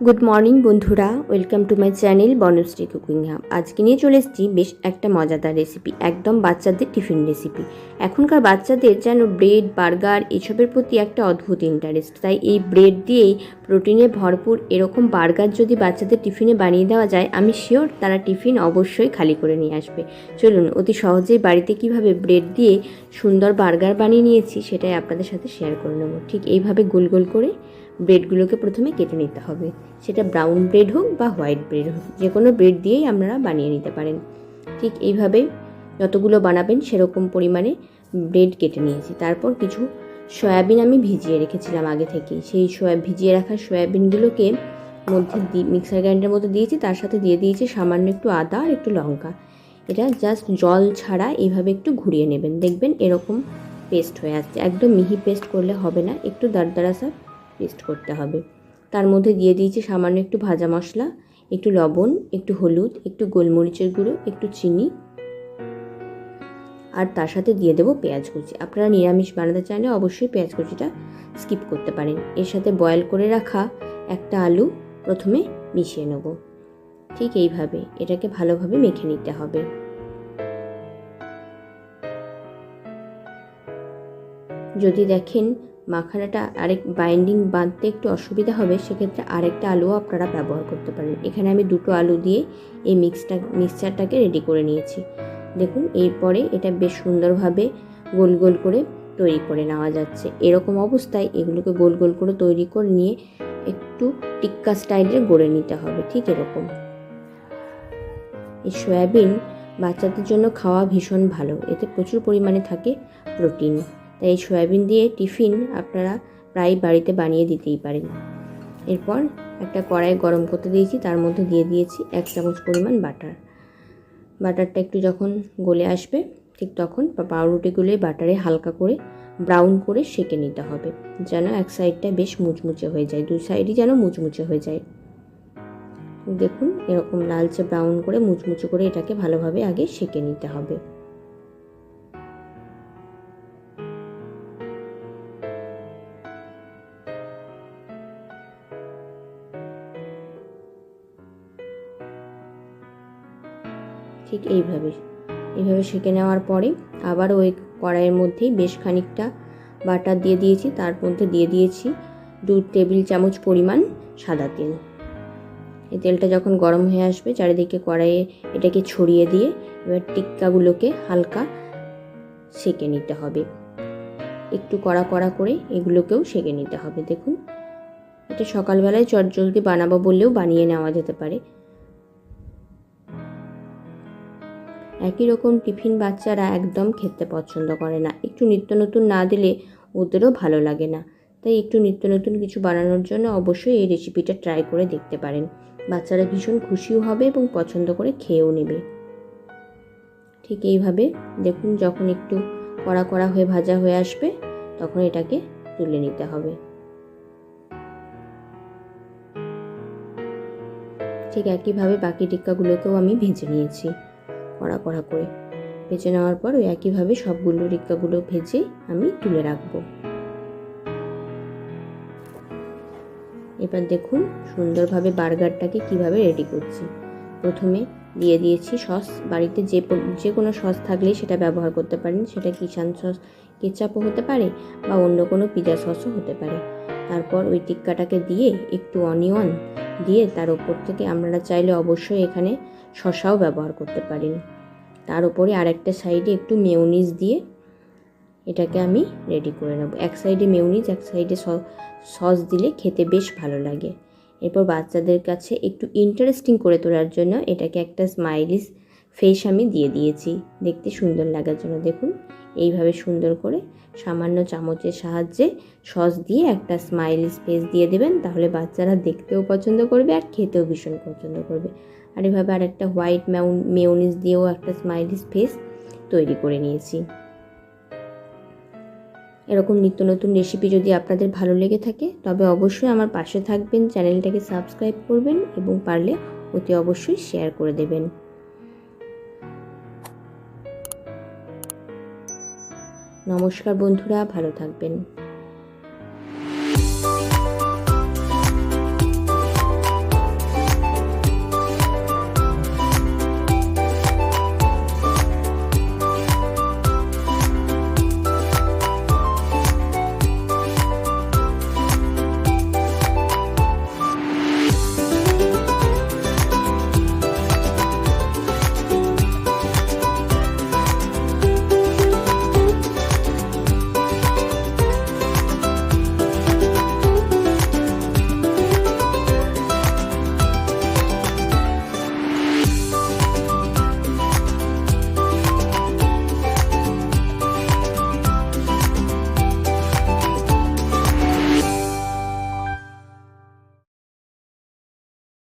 Good morning বন্ধুরা। Welcome to my channel Banashree cooking hub আজকে নিয়ে চলে এসেছি বেশ একটা মজাদার রেসিপি একদম বাচ্চাদের টিফিন রেসিপি এখনকার বাচ্চাদের যেন ব্রেড বার্গার এসবের প্রতি একটা অদ্ভুত ইন্টারেস্ট তাই এই ব্রেড দিয়েই প্রোটিনে ভরপুর এরকম বার্গার যদি বাচ্চাদের টিফিনে বানিয়ে দেওয়া যায়, আমি শিওর তারা টিফিন অবশ্যই খালি করে নিয়ে আসবে। চলুন, অতি সহজেই বাড়িতে কীভাবে ব্রেড দিয়ে সুন্দর বার্গার বানিয়ে নিয়েছি, সেটাই আপনাদের সাথে শেয়ার করে নেব। ঠিক এইভাবে গোল গোল করে ব্রেডগুলোকে প্রথমে কেটে নিতে হবে। সেটা ব্রাউন ব্রেড হোক বা হোয়াইট ব্রেড হোক, যে কোনো ব্রেড দিয়েই আপনারা বানিয়ে নিতে পারেন। ঠিক এইভাবে যতগুলো বানাবেন সেরকম পরিমাণে ব্রেড কেটে নিয়েছি। তারপর কিছু সয়াবিন আমি ভিজিয়ে রেখেছিলাম আগে থেকেই সেই সয়া, ভিজিয়ে রাখা সয়াবিনগুলোকে মধ্যে মিক্সার গ্রাইন্ডারের মধ্যে দিয়েছি, তার সাথে দিয়ে দিয়েছি সামান্য একটু আদা আর একটু লঙ্কা। এটা জাস্ট জল ছাড়া এইভাবে একটু ঘুরিয়ে নেবেন। দেখবেন এরকম পেস্ট হয়ে আসছে। একদম মিহি পেস্ট করলে হবে না, একটু দারদারাসা পেস্ট করতে হবে। তার মধ্যে দিয়ে দিয়েছি সামান্য একটু ভাজা মশলা, একটু লবণ, একটু হলুদ, একটু গোলমরিচের গুঁড়ো, একটু চিনি আর তার সাথে দিয়ে দেবো পেঁয়াজ কুচি। আপনারা নিরামিষ বানাতে চাইলে অবশ্যই পেঁয়াজ কুচিটা স্কিপ করতে পারেন। এর সাথে বয়েল করে রাখা একটা আলু প্রথমে মিশিয়ে নেব। ঠিক এইভাবে এটাকে ভালোভাবে মেখে নিতে হবে। যদি দেখেন মাখানাটা আরেক বাইন্ডিং বাঁধতে একটু অসুবিধা হবে, সেক্ষেত্রে আরেকটা আলুও আপনারা ব্যবহার করতে পারেন। এখানে আমি দুটো আলু দিয়ে এই মিক্সটা মিক্সচারটাকে রেডি করে নিয়েছি। দেখুন, এরপরে এটা বেশ সুন্দরভাবে গোল গোল করে তৈরি করে নেওয়া যাচ্ছে। এরকম অবস্থায় এগুলোকে গোল গোল করে তৈরি করে নিয়ে একটু টিক্কা স্টাইলে গড়ে নিতে হবে, ঠিক এরকম। এই সয়াবিন বাচ্চাদের জন্য খাওয়া ভীষণ ভালো, এতে প্রচুর পরিমাণে থাকে প্রোটিন। তাই এই সয়াবিন দিয়ে টিফিন আপনারা প্রায় বাড়িতে বানিয়ে দিতেই পারেন। এরপর একটা কড়াই গরম করতে দিয়েছি, তার মধ্যে দিয়ে দিয়েছি এক চামচ পরিমাণ বাটার। বাটারটা একটু যখন গলে আসবে, ঠিক তখন পাউরুটিগুলো বাটারে হালকা করে ব্রাউন করে সেঁকে নিতে হবে, যেন এক সাইডটা বেশ মুচমুচে হয়ে যায় দুই সাইডই যেন মুচমুচে হয়ে যায়। দেখুন, এরকম লালচে ব্রাউন করে মুচমুচে করে এটাকে ভালোভাবে আগে সেঁকে নিতে হবে। ঠিক এইভাবে। এইভাবে সেঁকে নেওয়ার পরে আবার ওই কড়াইয়ের মধ্যেই বেশ খানিকটা বাটার দিয়ে দিয়েছি। তার মধ্যে দিয়ে দিয়েছি দু টেবিল চামচ পরিমাণ সাদা তেল। এই তেলটা যখন গরম হয়ে আসবে, চারিদিকে কড়াইয়ে এটাকে ছড়িয়ে দিয়ে এবার টিক্কাগুলোকে হালকা সেঁকে নিতে হবে। একটু কড়া কড়া করে এগুলোকেও সেঁকে নিতে হবে। দেখুন, এটা সকালবেলায় চটজলদি বানাবো বললেও বানিয়ে নেওয়া যেতে পারে। একই রকম টিফিন বাচ্চারা একদম খেতে পছন্দ করে না। একটু নিত্য নতুন না দিলে ওদেরও ভালো লাগে না। তাই একটু নিত্য নতুন কিছু বানানোর জন্য অবশ্যই এই রেসিপিটা ট্রাই করে দেখতে পারেন। বাচ্চারা ভীষণ খুশিও হবে এবং পছন্দ করে খেয়েও নেবে। ঠিক এইভাবে দেখুন যখন একটু কড়া কড়া হয়ে ভাজা হয়ে আসবে, তখন এটাকে তুলে নিতে হবে। ঠিক একইভাবে বাকি টিক্কাগুলোকেও আমি ভেজে নিয়েছি। কড়া কড়া করে। ভেজে নেওয়ার পর ওই একইভাবে সবগুলো রিক্কাগুলো ভেজে আমি তুলে রাখব। এবার দেখুন সুন্দরভাবে বার্গারটাকে কীভাবে রেডি করছি। প্রথমে দিয়ে দিয়েছি সস। বাড়িতে যে যে কোনো সস থাকলেই সেটা ব্যবহার করতে পারেন। সেটা কিষান সস, কেচাপও হতে পারে বা অন্য কোনো পিজা সসও হতে পারে। তারপর ওই টিক্কাটাকে দিয়ে একটু অনিয়ন দিয়ে তার ওপর থেকে আপনারা চাইলে অবশ্যই এখানে শশাও ব্যবহার করতে পারেন। তার উপরে আরেকটা সাইডে একটু মেউনিজ দিয়ে এটাকে আমি রেডি করে নেব। এক সাইডে মেউনিজ এক সাইডে সস দিলে খেতে বেশ ভালো লাগে। এরপর বাচ্চাদের কাছে একটু ইন্টারেস্টিং করে তোলার জন্য এটাকে একটা স্মাইলিস ফেস আমি দিয়ে দিয়েছি। দেখতে সুন্দর লাগার জন্য। দেখুন এইভাবে সুন্দর করে সামান্য চামচের সাহায্যে সস দিয়ে একটা স্মাইলিস ফেস দিয়ে দেবেন, তাহলে বাচ্চারা দেখতেও পছন্দ করবে আর খেতেও ভীষণ পছন্দ করবে। আর এভাবে আর একটা হোয়াইট মেউনিস দিয়েও একটা স্মাইলিস ফেস তৈরি করে নিয়েছি। এরকম নিত্য নতুন রেসিপি যদি আপনাদের ভালো লেগে থাকে, তবে অবশ্যই আমার পাশে থাকবেন, চ্যানেলটাকে সাবস্ক্রাইব করবেন এবং পারলে অতি অবশ্যই শেয়ার করে দেবেন। নমস্কার বন্ধুরা ভালো থাকবেন।